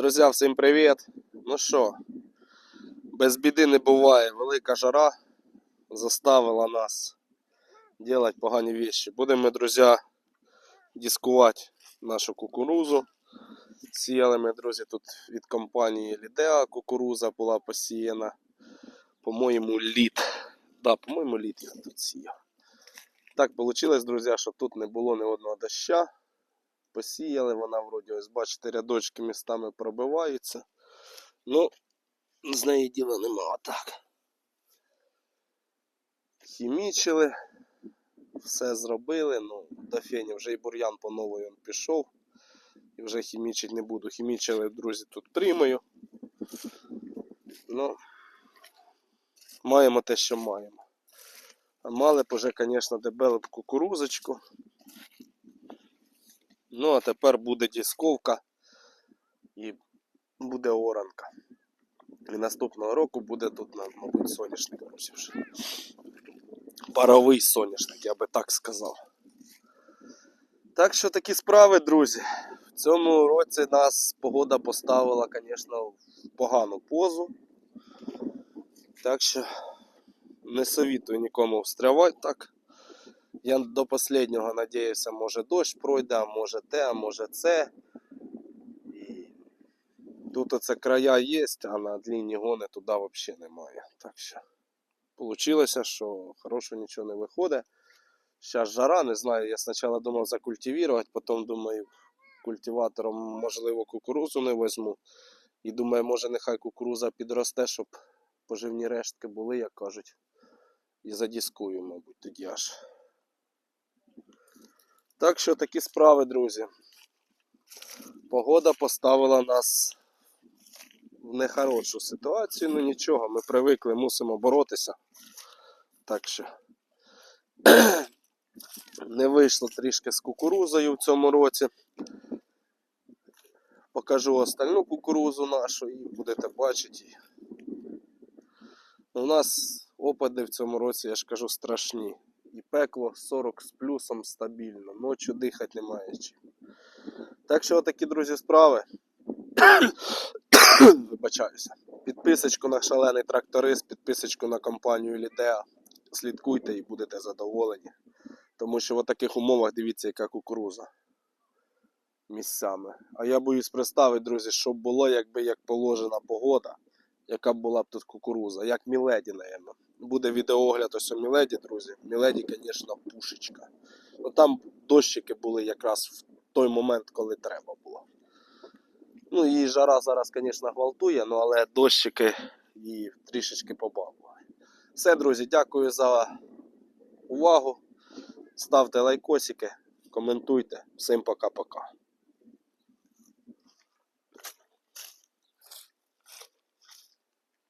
Друзі, всім привіт! Ну що, без біди не буває. Велика жара заставила нас робити погані вещи. Будемо, ми, друзі, дискувати нашу кукурузу. Сіяли ми, друзі, тут від компанії Лідеа кукуруза була посіяна. По-моєму, лід. Да, по-моєму, лід я тут сіяв. Так вийшло, друзі, що тут не було ні одного доща посіяли, вона вроді, ось бачите, рядочки містами пробиваються. Ну, з неї діла нема так. Хімічили, все зробили, ну, до фені вже і бур'ян по він пішов. І вже хімічити не буду. Хімічили, друзі, тут примою. Ну, маємо те, що маємо. А мали б уже, звісно, дебели б кукурузочку. Ну, а тепер буде дісковка і буде оранка. І наступного року буде тут, мабуть, соняшник. Паровий соняшник, я би так сказав. Так що такі справи, друзі. В цьому році нас погода поставила, звісно, в погану позу. Так що не совітую нікому встрявати так. Я до останнього надіявся, може дощ пройде, а може те, а може це. Тут оце края є, а на длінні гони туди взагалі немає. Так що вийшло, що хорошого нічого не виходить. Зараз жара, не знаю, я спочатку думав закультивувати, потім думаю, культиватором, можливо, кукурузу не візьму. І думаю, може нехай кукуруза підросте, щоб поживні рештки були, як кажуть. І задіскую, мабуть, тоді аж. Так що такі справи, друзі. Погода поставила нас в нехорошу ситуацію, ну нічого, ми привикли, мусимо боротися. Так що не вийшло трішки з кукурузою в цьому році. Покажу остальну кукурузу нашу і будете бачити. У нас опади в цьому році, я ж кажу, страшні. І пекло 40 з плюсом стабільно. Ночі дихати немає чим. Так що такі, друзі, справи. Вибачаюся. Підписочку на шалений тракторист, підписочку на компанію Лідеа. Слідкуйте і будете задоволені. Тому що в таких умовах дивіться, яка кукуруза місцями. А я боюсь представити, друзі, що було, якби як положена погода, яка була б тут кукуруза, як Міледі, напевно. Буде відеоогляд ось у Міледі, друзі. Міледі, звісно, пушечка. Ну там дощики були якраз в той момент, коли треба було. Ну, її жара зараз, звісно, гвалтує, ну але дощики її трішечки побавили. Все, друзі, дякую за увагу. Ставте лайкосики, коментуйте. Всім пока-пока.